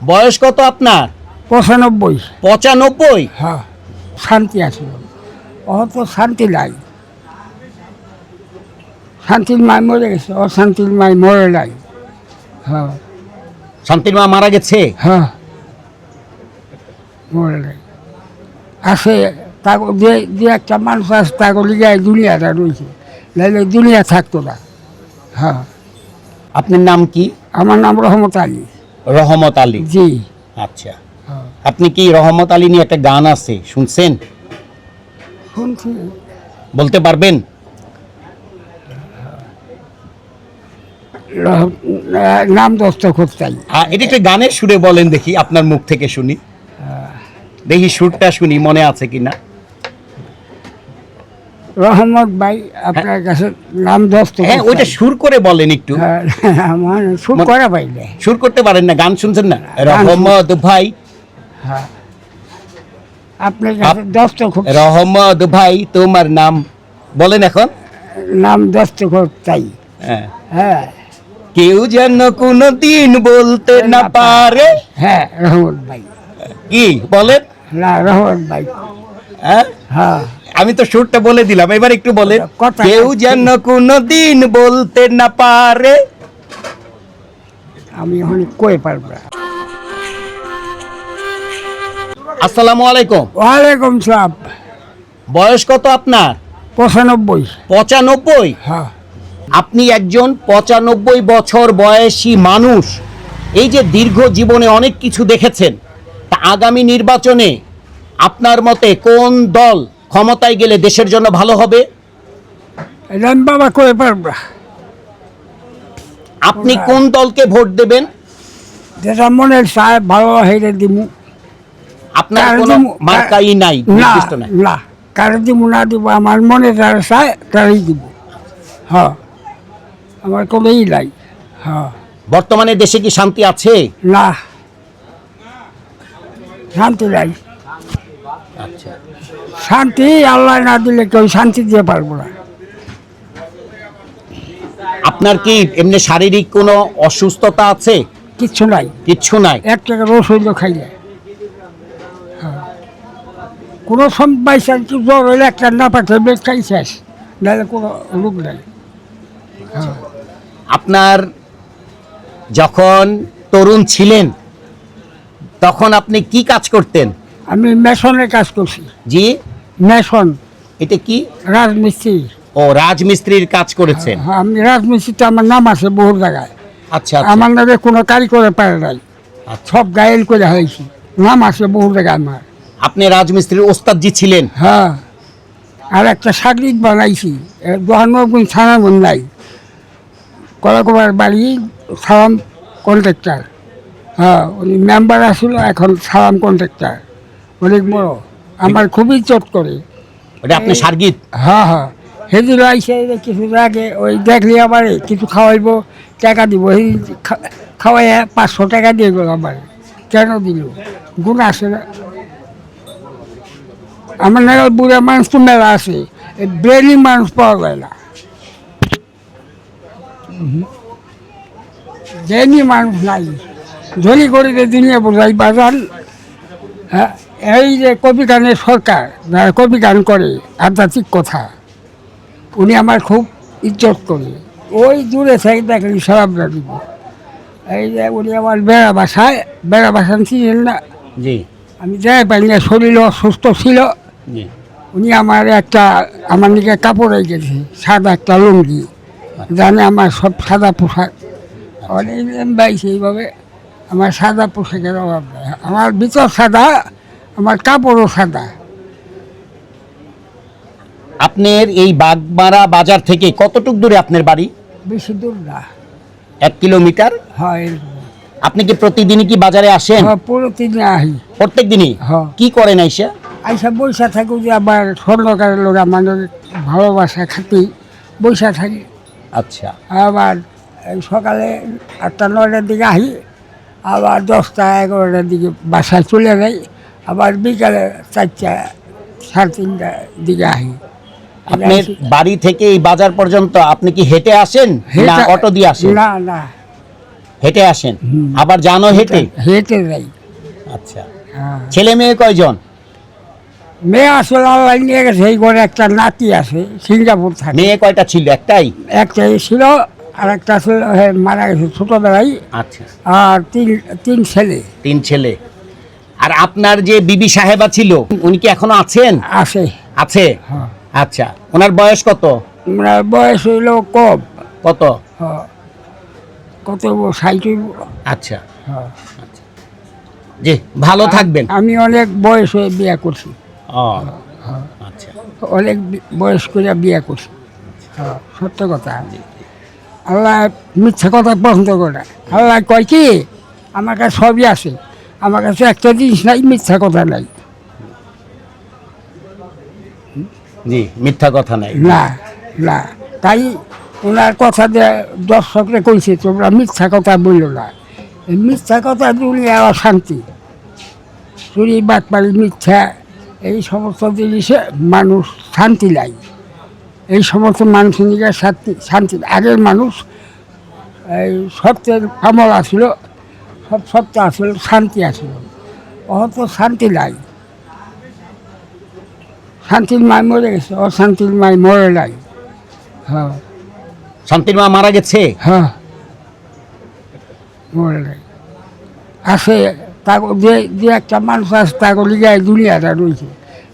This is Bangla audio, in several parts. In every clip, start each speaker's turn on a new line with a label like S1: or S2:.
S1: বয়স কত আপনার?
S2: পঁচানব্বই।
S1: পঁচানব্বই?
S2: হ্যাঁ শান্তি আছে। অত শান্তি নাই। শান্তির মায় মরে গেছে অশান্তির মায় মরে নাই। হ্যাঁ।
S1: শান্তির মা মারা গেছে?
S2: হ্যাঁ। মরে নাই। আছে তাকে যে যে একটা মানুষ আছে তাকে লিগায় দুনিয়াটা রয়েছে নাহলে দুনিয়া থাকতো না। হ্যাঁ।
S1: আপনার নাম কি?
S2: আমার নাম রহমত আলী।
S1: রহমত আলী।
S2: জি।
S1: আচ্ছা।
S2: হ্যাঁ।
S1: আপনি কি রহমত আলী নিয়ে একটা গান আছে শুনছেন?
S2: শুনছি।
S1: বলতে পারবেন?
S2: নাম চাই।
S1: এটা একটা গানের সুরে বলেন দেখি আপনার মুখ থেকে শুনি। দেখি সুরটা শুনি মনে আছে কিনা?
S2: রহমত ভাই আপনার কাছে নাম দস্ত
S1: হ্যাঁ ওইটা সুর করে বলেন একটু।
S2: আমার শুট করা পাইলে
S1: সুর করতে পারেন না গান শুনছেন না? রহমত ভাই।
S2: হ্যাঁ। আপনার কাছে দস্তখত
S1: রহমত ভাই তোমার নাম বলেন এখন।
S2: নাম দস্তখত চাই।
S1: হ্যাঁ।
S2: হ্যাঁ।
S1: কেউ যেন কোনো দিন বলতে না পারে।
S2: হ্যাঁ রহমত ভাই।
S1: কি বলেন?
S2: না রহমত ভাই।
S1: হ্যাঁ?
S2: হ্যাঁ।
S1: আমি তো সুরটা বলে দিলাম এবার একটু
S2: কথা-
S1: কেউ যেন কোনো দিন বলতে না পারে।
S2: আমি এখন কয়ে পারব?
S1: আসসালামু আলাইকুম।
S2: ওয়ালাইকুম সালাম।
S1: বয়স কত আপনার?
S2: পঁচানব্বই।
S1: পঁচানব্বই?
S2: হ্যাঁ।
S1: আপনি একজন পঁচানব্বই বছর বয়সী মানুষ। এই যে দীর্ঘ জীবনে অনেক কিছু দেখেছেন তা আগামী নির্বাচনে আপনার মতে কোন দল ক্ষমতায় গেলে দেশের জন্য ভালো হবে?
S2: আমি বাবা কয়ে পারব
S1: আপনি কোন দলকে ভোট দেবেন?
S2: যেটা মনে চায় ভালো হেরে দিমু।
S1: আপনার কোনো মার্কাই নাই নির্দিষ্ট নাই।
S2: না কার দিব না দিব আমার মনে যারা চায় তারাই দিব। হ্যাঁ আমার কোনো ই নাই হ্যাঁ।
S1: বর্তমানে দেশে কি শান্তি আছে?
S2: না শান্তি নাই।
S1: আচ্ছা।
S2: শান্তি আল্লাহ না দিলে কেউ শান্তি দিতে পারব না।
S1: আপনার কি এমনি শারীরিক কোনো অসুস্থতা আছে?
S2: কিচ্ছু নাই।
S1: কিচ্ছু নাই?
S2: এক টাকা হইলে খাইলে। হ্যাঁ। কোনো সময় কি জ্বর হইলে একটা না পাঠাবে বেশ খাই শেষ। নাহলে কোনো রোগ নাই। হ্যাঁ।
S1: আপনার যখন তরুণ ছিলেন তখন আপনি কি কাজ করতেন?
S2: আমি মেশনের কাজ করছি।
S1: জি?
S2: মেশন
S1: এটা কি?
S2: রাজমিস্ত্রি।
S1: ও রাজমিস্ত্রির কাজ করেছেন?
S2: হ্যাঁ, আমি রাজমিস্ত্রিতে আমার নাম আছে বহু জায়গায়।
S1: আচ্ছা আচ্ছা।
S2: আমার নামে কোনো কারিগরে পারে নাই।
S1: আচ্ছা।
S2: সব গায়েল করে হয়েছি নাম আছে বহু জায়গায় আমার।
S1: আপনি রাজমিস্ত্রির ওস্তাদজি ছিলেন?
S2: হ্যাঁ। আর একটা সাগরিক বানাইছি। দোহানগুন থানাগুন নাই। কলাকবার বাড়ি সালাম কন্ট্রাক্টর। হ্যাঁ উনি মেম্বার আসলো এখন সালাম কন্ট্রাক্টর। অনেক বড়। আমার খুবই চট করে।
S1: ওটা আপনি সার্গিত?
S2: হ্যাঁ হ্যাঁ। সেদিন আইসে কিছু আগে ওই দেখলি আবার কিছু খাওয়াইবো টাকা দিব। সেই খাওয়াই পাঁচশো টাকা দিয়ে গেল আমার। কেন দিল? গুণ আছে না। আমার নাগাল বুড়া মানুষ তো মেলা আছে। ব্রেনি মানুষ পাওয়া যায় না। ব্রেনি মানুষ নাই। ধনী করে যে দুনিয়া বোঝাই বাজার হ্যাঁ? এই যে কবি গানের সরকার যারা কবি গান করে আধ্যাত্মিক কথা উনি আমার খুব ইজ্জত করে। ওই দূরে থেকে দেখলি সরাব না দিব এই যে উনি আমার বেড়া বাসায় বেড়া বাসান ছিলেন না?
S1: জি।
S2: আমি যাই পারি না শরীর অসুস্থ ছিল।
S1: জি।
S2: উনি আমার একটা আমার দিকে কাপড় হয়ে গেছে সাদা একটা লুঙ্গি। জানে আমার সব সাদা পোশাক। অনেক বাইছে এইভাবে। আমার সাদা পোশাকের অভাব নেই। আমার ভিতর সাদা আমার কাপড়ও সাদা।
S1: আপনার এই বাগমারা বাজার থেকে কতটুক দূরে আপনার বাড়ি?
S2: বেশি দূর না।
S1: এক কিলোমিটার?
S2: হয়।
S1: আপনি কি প্রতিদিনই কি বাজারে আসেন?
S2: হ্যাঁ, পুরো তিনে আহি
S1: প্রত্যেক দিনই
S2: হ্যাঁ।
S1: কি করেন আইসা?
S2: আইসা বৈশা থাকি যে আবার স্বর্ণকারের লোক আমাদের ভালোবাসা খাতি বৈশা থাকি।
S1: আচ্ছা।
S2: আবার সকালে আটটা নয়টার দিকে আহি আবার দশটা এগারোটার দিকে বাসায় চলে যাই। আবার বিকালে চারটা সাড়ে তিনটার দিকে আহি
S1: আপনার বাড়ি থেকে এই বাজার পর্যন্ত আপনি কি হেঁটে আসেন? না অটো দিয়ে আসেন?
S2: না না।
S1: হেঁটে আসেন? আবার জানো হেঁটে?
S2: হেঁটে যাই।
S1: আচ্ছা।
S2: হ্যাঁ।
S1: ছেলে মেয়ে কয়জন?
S2: মেয়ে আসলে আল্লাহ নিয়ে গেছে এই ঘরে একটা নাতি আছে সিঙ্গাপুর থাকে।
S1: মেয়ে কয়টা ছিল? একটাই?
S2: একটা ছিল আর একটা ছিল মারা গেছে ছোটবেলায়।
S1: আচ্ছা।
S2: আর তিন তিন ছেলে।
S1: তিন ছেলে। আর আপনার যে বিবি সাহেবা ছিল উনি কি এখনও আছেন?
S2: আছে।
S1: আছে?
S2: হ্যাঁ।
S1: আচ্ছা ওনার বয়স কত?
S2: ওনার বয়স হইল কম
S1: কত?
S2: হ্যাঁ। কত ষাট
S1: আচ্ছা। জি ভালো থাকবেন।
S2: আমি অনেক বয়স হয়ে বিয়ে করছি।
S1: আচ্ছা।
S2: অনেক বয়স করে বিয়ে করছি। হ্যাঁ, সত্য কথা। আল্লাহ মিথ্যা কথা পছন্দ করে। না। আল্লাহ কয় কি? আমার কাছে সবই আছে। আমার কাছে একটা জিনিস নাই মিথ্যা কথা নাই।
S1: জি মিথ্যা কথা নাই।
S2: না না। তাই ওনার কথা দিয়ে দর্শকরা কইছে তোমরা মিথ্যা কথা বলল না। এই মিথ্যা কথা দুনিয়া অশান্তি। চুরি বাটপাড়ি মিথ্যা এই সমস্ত জিনিসে মানুষ শান্তি নাই। এই সমস্ত মানুষের নিয়ে শান্তি শান্তি আগের মানুষ এই সত্যের আমল আসছিল সব সত্য আসছিল শান্তি আসছিল অত শান্তি নাই। শান্তির মায় মরে গেছে অশান্তির মায় মরে নাই। হ্যাঁ।
S1: শান্তির মা মারা গেছে?
S2: হ্যাঁ। মরে নাই। আছে তাকে যে যে একটা মানুষ আছে তাকে লিগায় দুনিয়াটা রয়েছে।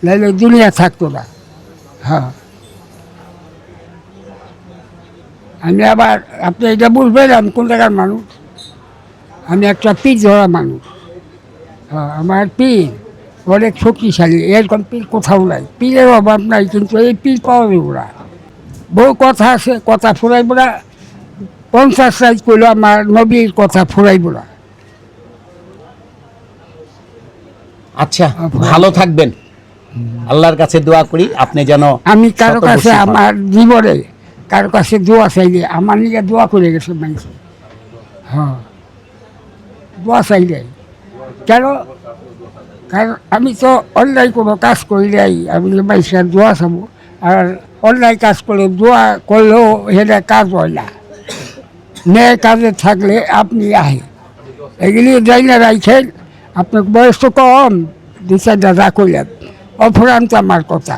S2: নাহলে দুনিয়া থাকতো না। হ্যাঁ। আমি আবার আপনি এটা বুঝবেন আমি কোন জায়গার মানুষ? আমি একটা পীর ধরা মানুষ। হ্যাঁ, আমার পীর অনেক শক্তিশালী এরকম পীর কোথাও নাই। পীরের অভাব নাই কিন্তু এই পীর পাওয়া যাবে না। বহু কথা আছে কথা ফুরাইব না। পঞ্চাশ সাইজ করল আমার নবীর কথা ফুরাইব না।
S1: আচ্ছা। ভালো থাকবেন। আল্লাহর কাছে দোয়া করি আপনি যেন
S2: আমি
S1: কারও
S2: কাছে আমার জীবনে কারও কাছে দোয়া চাইলে আমার নিয়ে দোয়া করে গেছে মানুষ। হ্যাঁ। দোয়া চাইলে কেন? কারণ আমি তো অন্যায় কোনো কাজ করি নাই। আমি মানুষের দোয়া চাবো। আর অন্যায় কাজ করলে দোয়া করলেও সেটা কাজ হয় না। ন্যায় কাজে থাকলে আপনি আহে। এগুলি যাই না রাইছেন আপনার বয়স তো কম দু চারটা যা করলেন অফুরান্ত আমার কথা।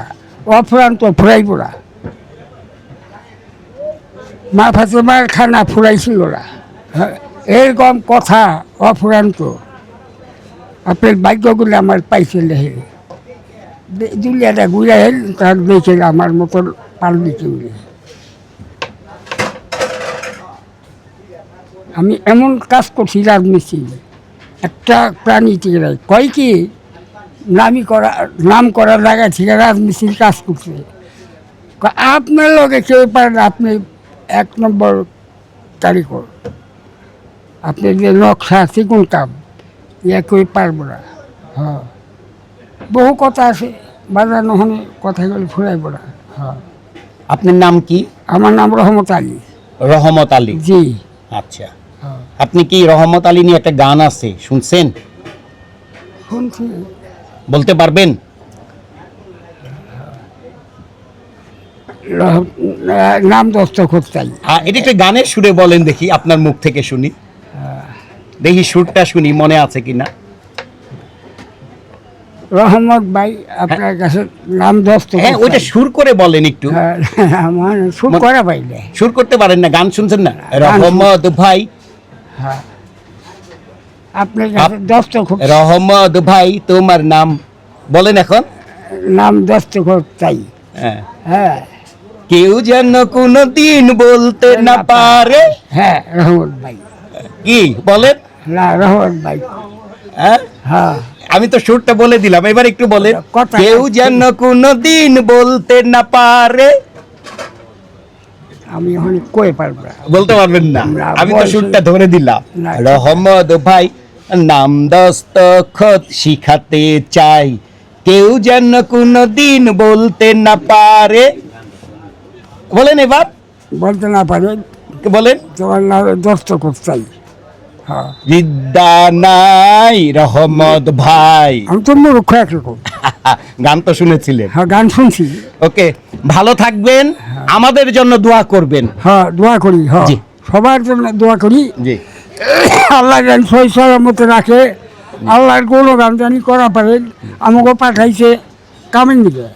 S2: অফুরান্ত ফুরাইব না। মা ফাতেমার খানা ফুরাইছিল না। হ্যাঁ, এরকম কথা অফুরান্ত। আপনার ভাগ্যগুলো আমার পাইছিল লেহে দে- দুনিয়াটা ঘুরে এল তার দেখে আমার মতন কেউ নেই। আমি এমন কাজ করছি রাজমিস্ত্রি একটা প্রাণী থেকে কয় কি? নামি করা, নাম করার জায়গা থেকে রাজমিস্ত্রির কাজ করছে। আপনার লগে কেউ পারেন আপনি এক নম্বর কারিগর আপনি যে নকশা চিকুন কাম ইয়া কেউ পারব না। হ্যাঁ। বহু কথা আছে বাজানো হনে কথাগুলো ফুরাইব না। হ্যাঁ।
S1: আপনার নাম কি?
S2: আমার নাম রহমত আলী।
S1: রহমত আলী?
S2: জি।
S1: আচ্ছা।
S2: হ্যাঁ।
S1: আপনি কি রহমত আলী নিয়ে একটা গান আছে শুনছেন?
S2: শুনছি।
S1: বলতে পারবেন?
S2: নাম চাই।
S1: আহ, এটা একটা গানের সুরে বলেন দেখি আপনার মুখ থেকে শুনি। দেখি সুরটা শুনি মনে আছে কিনা?
S2: রহমত ভাই আপনার কাছে নাম
S1: হ্যাঁ ওইটা সুর করে বলেন একটু।
S2: হ্যাঁ, আমার শুট করা পাইলে
S1: সুর করতে পারেন না গান শুনছেন না? রহমত ভাই।
S2: হ্যাঁ। আপনার কাছে দস্তখত
S1: রহমত ভাই তোমার নাম বলেন এখন।
S2: নাম দস্তখত চাই
S1: হ্যাঁ।
S2: হ্যাঁ।
S1: কেউ যেন কোনো দিন বলতে না পারে।
S2: হ্যাঁ রহমত ভাই।
S1: কি বলেন?
S2: না রহমত ভাই।
S1: হ্যাঁ?
S2: হ্যাঁ।
S1: আমি তো সুরটা বলে দিলাম এবার একটু বলেন। কেউ যেন কোনো দিন বলতে না পারে।
S2: আমি এখন কয়ে পারব?
S1: বলতে পারবেন না। আমি তো সুরটা ধরে দিলাম।
S2: না।
S1: রহমত ভাই নাম দস্তখত শিখাতে চাই। কেউ যেন কোনো দিন বলতে না পারে। বলেন এবার।
S2: বলতে না পারে।
S1: বলেন?
S2: নামে দস্তখত চাই। হ্যাঁ।
S1: বিদ্যা নাই রহমত ভাই।
S2: আমি তো মূর্খ একরকম
S1: গান তো শুনেছিলেন।
S2: হ্যাঁ গান শুনছি।
S1: ওকে ভালো থাকবেন আমাদের জন্য দোয়া করবেন।
S2: হ্যাঁ দোয়া করি হ্যাঁ। সবার জন্য দোয়া করি।
S1: জি।
S2: আল্লাহ যেন সৈসলার মতো রাখে। আল্লাহর গুণগান জানি করা পারেন আমাকে পাঠাইছে কামেন দিকে